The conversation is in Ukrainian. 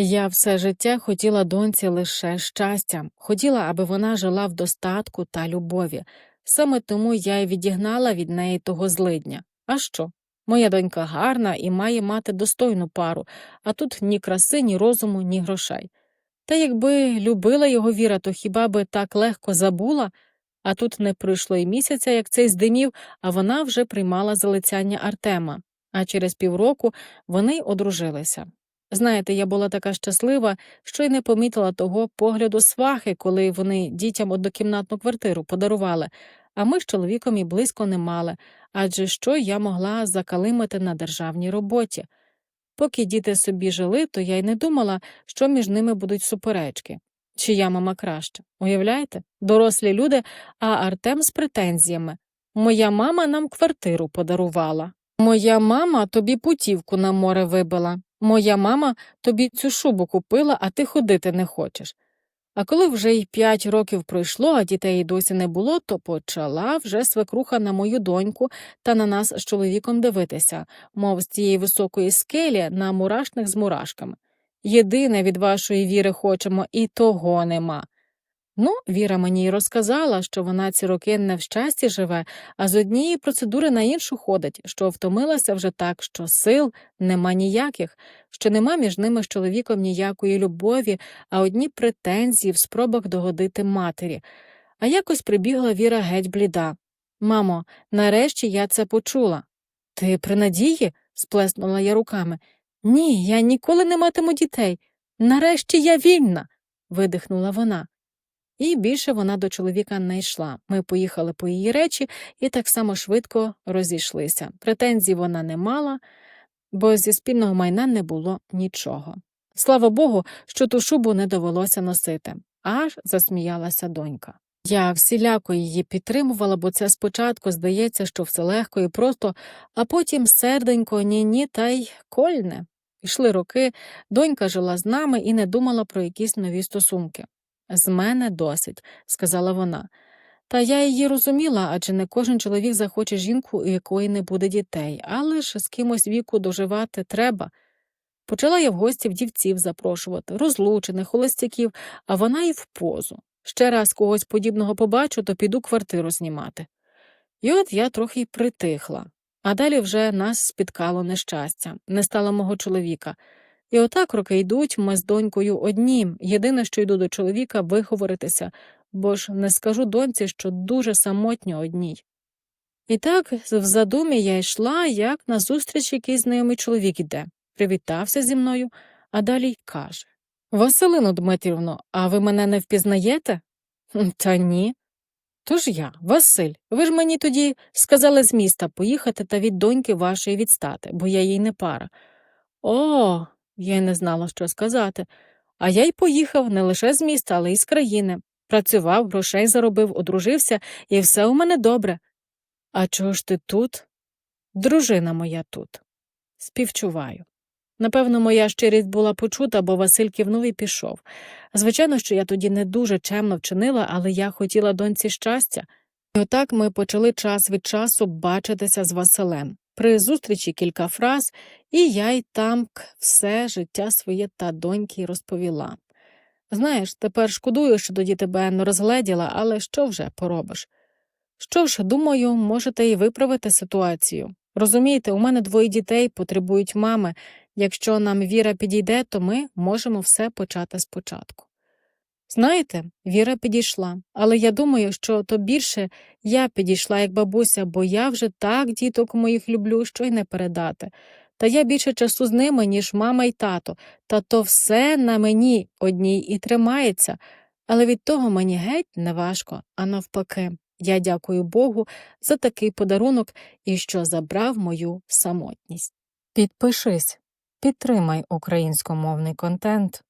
Я все життя хотіла доньці лише щастя, хотіла, аби вона жила в достатку та любові. Саме тому я й відігнала від неї того злидня. А що? Моя донька гарна і має мати достойну пару, а тут ні краси, ні розуму, ні грошей. Та якби любила його віра, то хіба би так легко забула? А тут не пройшло й місяця, як цей здимів, а вона вже приймала залицяння Артема. А через півроку вони одружилися. Знаєте, я була така щаслива, що й не помітила того погляду свахи, коли вони дітям однокімнатну квартиру подарували, а ми з чоловіком і близько не мали, адже що я могла закалимити на державній роботі. Поки діти собі жили, то я й не думала, що між ними будуть суперечки. Чия мама краще. Уявляєте? Дорослі люди, а Артем з претензіями. Моя мама нам квартиру подарувала. Моя мама тобі путівку на море вибила. Моя мама тобі цю шубу купила, а ти ходити не хочеш. А коли вже й п'ять років пройшло, а дітей досі не було, то почала вже свекруха на мою доньку та на нас з чоловіком дивитися, мов з цієї високої скелі на мурашник з мурашками. Єдине від вашої віри хочемо, і того нема. Ну, Віра мені й розказала, що вона ці роки не в щасті живе, а з однієї процедури на іншу ходить, що втомилася вже так, що сил нема ніяких, що нема між ними з чоловіком ніякої любові, а одні претензії в спробах догодити матері. А якось прибігла Віра геть бліда. Мамо, нарешті я це почула. Ти при надії? сплеснула я руками. Ні, я ніколи не матиму дітей. Нарешті я вільна. видихнула вона. І більше вона до чоловіка не йшла. Ми поїхали по її речі і так само швидко розійшлися. Претензій вона не мала, бо зі спільного майна не було нічого. Слава Богу, що ту шубу не довелося носити, аж засміялася донька. Я всіляко її підтримувала, бо це спочатку здається, що все легко і просто, а потім серденько ні-ні та й кольне. Пішли роки, донька жила з нами і не думала про якісь нові стосунки. З мене досить, сказала вона. Та я її розуміла, адже не кожен чоловік захоче жінку, у якої не буде дітей, але ж з кимось віку доживати треба. Почала я в гості вдівців запрошувати, розлучених, холостяків, а вона і в позу. Ще раз когось подібного побачу, то піду квартиру знімати. І от я трохи й притихла, а далі вже нас спіткало нещастя, не стало мого чоловіка. І отак роки йдуть, ми з донькою одні. Єдине, що йду до чоловіка, виговоритися, бо ж не скажу доньці, що дуже самотньо одній. І так в задумі я йшла, як назустріч якийсь знайомий чоловік іде, привітався зі мною, а далі й каже Василино Дмитрівно, а ви мене не впізнаєте? Та ні. Тож я, Василь, ви ж мені тоді сказали з міста поїхати та від доньки вашої відстати, бо я їй не пара. О, я й не знала, що сказати. А я й поїхав не лише з міста, але й з країни. Працював, грошей заробив, одружився, і все у мене добре. А чого ж ти тут? Дружина моя тут. Співчуваю. Напевно, моя щирість була почута, бо Василь кивнув і пішов. Звичайно, що я тоді не дуже чемно вчинила, але я хотіла доньці щастя. І отак ми почали час від часу бачитися з Василем. При зустрічі кілька фраз, і я й там все життя своє та доньки розповіла. Знаєш, тепер шкодую, що тоді тебе не розгледіла, але що вже поробиш? Що ж, думаю, можете і виправити ситуацію. Розумієте, у мене двоє дітей потребують мами. Якщо нам віра підійде, то ми можемо все почати спочатку. Знаєте, Віра підійшла, але я думаю, що то більше я підійшла як бабуся, бо я вже так діток моїх люблю, що й не передати. Та я більше часу з ними, ніж мама й тато, та то все на мені одній і тримається, але від того мені геть не важко, а навпаки, я дякую Богу за такий подарунок і що забрав мою самотність. Підпишись, підтримай українськомовний контент.